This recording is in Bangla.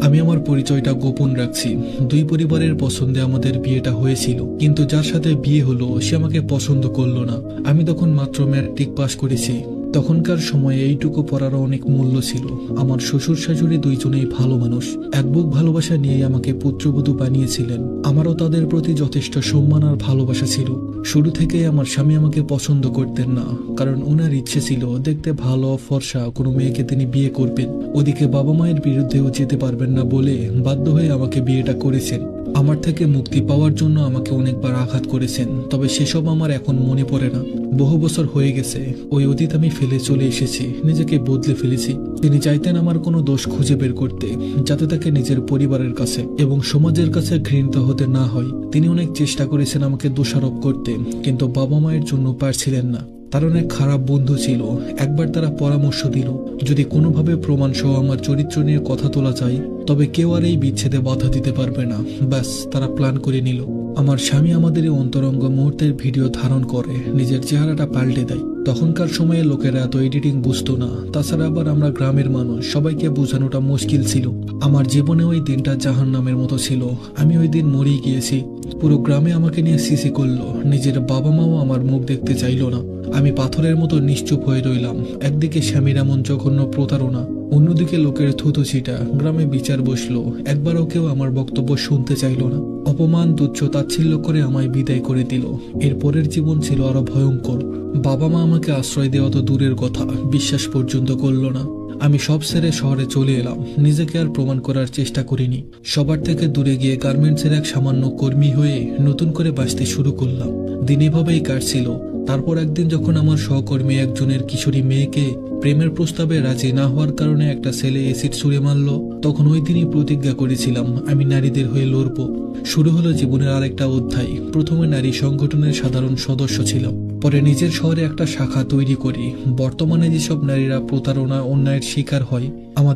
আমি আমার পরিচয়টা গোপন রাখছি। দুই পরিবারের পছন্দে আমাদের বিয়েটা হয়েছিল। কিন্তু যার সাথে বিয়ে হলো, সে আমাকে পছন্দ করল না। আমি তখন মাত্র ম্যাট্রিক পাশ করেছি। তখনকার সময়ে এইটুকু পড়ারও অনেক মূল্য ছিল। আমার শ্বশুর শাশুড়ি দুইজনেই ভালো মানুষ। এক বুক ভালোবাসা নিয়ে আমাকে পুত্রবধূ বানিয়েছিলেন। আমারও তাদের প্রতি যথেষ্ট সম্মান আর ভালোবাসা ছিল। শুরু থেকেই আমার স্বামী আমাকে পছন্দ করতেন না, কারণ ওনার ইচ্ছে ছিল দেখতে ভালো, ফর্সা, কোনো মেয়েকে তিনি বিয়ে করবেন। ওদিকে বাবা মায়ের বিরুদ্ধেও যেতে পারবেন না বলে বাধ্য হয়ে আমাকে বিয়েটা করেছেন। আমার থেকে মুক্তি পাওয়ার জন্য আমাকে অনেকবার আঘাত করেছেন, তবে সেসব আমার এখন মনে পড়ে না। বহু বছর হয়ে গেছে, ওই অতীত আমি ফেলে চলে এসেছি, নিজেকে বদলে ফেলেছি। তিনি চাইতেন আমার কোনো দোষ খুঁজে বের করতে, যাতে তাকে নিজের পরিবারের কাছে এবং সমাজের কাছে ঘৃণিত হতে না হয়। তিনি অনেক চেষ্টা করেছেন আমাকে দোষারোপ করতে, কিন্তু বাবা মায়ের জন্য পারছিলেন না। তার অনেক খারাপ বন্ধু ছিল, একবার তারা পরামর্শ দিল, যদি কোনোভাবে প্রমাণ সহ আমার চরিত্র নিয়ে কথা তোলা যায় তবে কেউ আর এই বিচ্ছেদে বাধা দিতে পারবে না। ব্যাস, তারা প্ল্যান করে নিল। আমার স্বামী আমাদের এই অন্তরঙ্গ মুহূর্তের ভিডিও ধারণ করে, নিজের চেহারাটা পাল্টে দেয়। তখনকার সময়ে লোকেরা এত এডিটিং বুঝতো না। তাছাড়া আবার আমরা গ্রামের মানুষ, সবাইকে বোঝানোটা মুশকিল ছিল। আমার জীবনে ওই দিনটা জাহান নামের মতো ছিল। আমি ওই দিন মরেই গিয়েছি। পুরো গ্রামে আমাকে নিয়ে সিসি করল। নিজের বাবা মাও আমার মুখ দেখতে চাইলো না। আমি পাথরের মতো নিশ্চুপ হয়ে রইলাম। একদিকে স্বামীর এমন জঘন্য প্রতারণা অন্যদিকে লোকের থুতু ছিটা। গ্রামে বিচার বসল। একবারও কেউ আমার বক্তব্য শুনতে চাইলো না। অপমান, তুচ্ছ তাচ্ছিল্য করে আমায় বিদায় করে দিল। এর পরের জীবন ছিল আরও ভয়ঙ্কর। বাবা মা আমাকে আশ্রয় দেওয়া তো দূরের কথা। বিশ্বাস পর্যন্ত করল না। আমি সব সেরে শহরে চলে এলাম। নিজেকে আর প্রমাণ করার চেষ্টা করিনি। সবার থেকে দূরে গিয়ে গার্মেন্টসের এক সামান্য কর্মী হয়ে নতুন করে বাঁচতে শুরু করলাম। দিন এভাবেই কাটছিল। তারপর একদিন যখন আমার সহকর্মী একজনের কিশোরী মেয়েকে প্রেমের প্রস্তাবে রাজি না হওয়ার কারণে একটা ছেলে এসিড ছুঁড়ে মারল, তখন ওই দিনই প্রতিজ্ঞা করেছিলাম, আমি নারীদের হয়ে লড়ব। শুরু হলো জীবনের আরেকটা অধ্যায়। প্রথমে নারী সংগঠনের সাধারণ সদস্য ছিলাম। পরে নিজের শহরে একটা শাখা তৈরি করি। বর্তমানে যেসব নারীরা প্রতারণা, অন্যায়ের শিকার হয় আমার